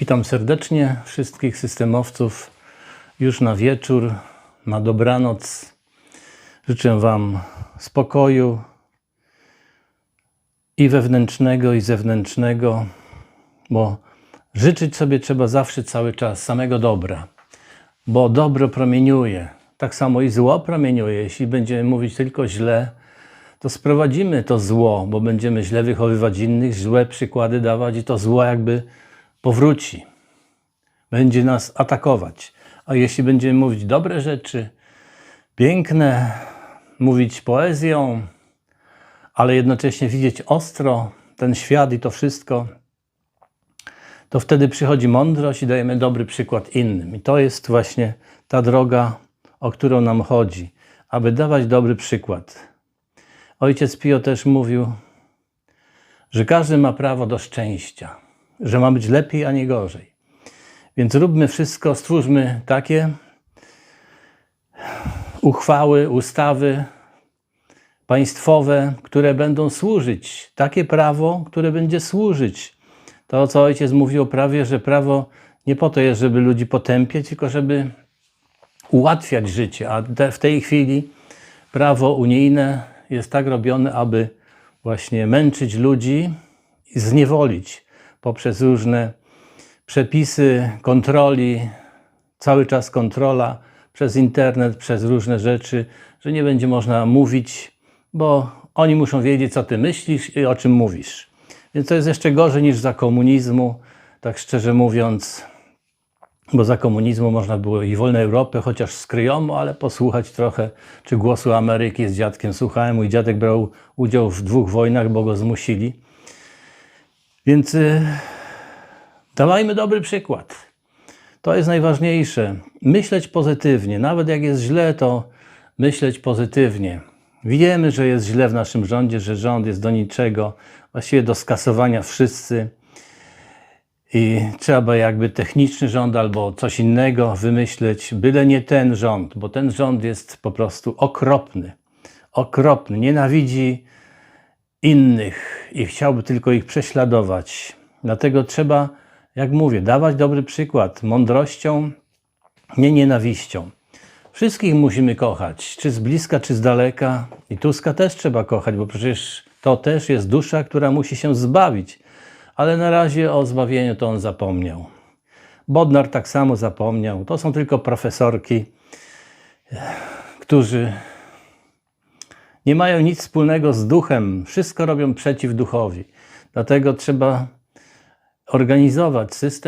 Witam serdecznie wszystkich systemowców już na wieczór, na dobranoc. Życzę Wam spokoju i wewnętrznego, i zewnętrznego, bo życzyć sobie trzeba zawsze cały czas samego dobra, bo dobro promieniuje. Tak samo i zło promieniuje. Jeśli będziemy mówić tylko źle, to sprowadzimy to zło, bo będziemy źle wychowywać innych, złe przykłady dawać i to zło jakby powróci. Będzie nas atakować. A jeśli będziemy mówić dobre rzeczy, piękne, mówić poezją, ale jednocześnie widzieć ostro ten świat i to wszystko, to wtedy przychodzi mądrość i dajemy dobry przykład innym. I to jest właśnie ta droga, o którą nam chodzi, aby dawać dobry przykład. Ojciec Pio też mówił, że każdy ma prawo do szczęścia, że ma być lepiej, a nie gorzej. Więc róbmy wszystko, stwórzmy takie uchwały, ustawy państwowe, które będą służyć, takie prawo, które będzie służyć. To, co ojciec mówił o prawie, że prawo nie po to jest, żeby ludzi potępiać, tylko żeby ułatwiać życie. A w tej chwili prawo unijne jest tak robione, aby właśnie męczyć ludzi i zniewolić poprzez różne przepisy kontroli, cały czas kontrola przez internet, przez różne rzeczy, że nie będzie można mówić, bo oni muszą wiedzieć, co ty myślisz i o czym mówisz. Więc to jest jeszcze gorzej niż za komunizmu, tak szczerze mówiąc, bo za komunizmu można było i wolnej Europy, chociaż skryjomo, ale posłuchać trochę, czy głosu Ameryki z dziadkiem słuchałem. Mój dziadek brał udział w dwóch wojnach, bo go zmusili. Więc y, dawajmy dobry przykład. To jest najważniejsze. Myśleć pozytywnie. Nawet jak jest źle, to myśleć pozytywnie. Wiemy, że jest źle w naszym rządzie, że rząd jest do niczego, właściwie do skasowania wszyscy. I trzeba jakby techniczny rząd albo coś innego wymyśleć, byle nie ten rząd, bo ten rząd jest po prostu okropny. Okropny. Nienawidzi innych i chciałby tylko ich prześladować. Dlatego trzeba, jak mówię, dawać dobry przykład mądrością, nie nienawiścią. Wszystkich musimy kochać, czy z bliska, czy z daleka. I Tuska też trzeba kochać, bo przecież to też jest dusza, która musi się zbawić. Ale na razie o zbawieniu to on zapomniał. Bodnar tak samo zapomniał. To są tylko profesorki, którzy nie mają nic wspólnego z duchem. Wszystko robią przeciw duchowi. Dlatego trzeba organizować system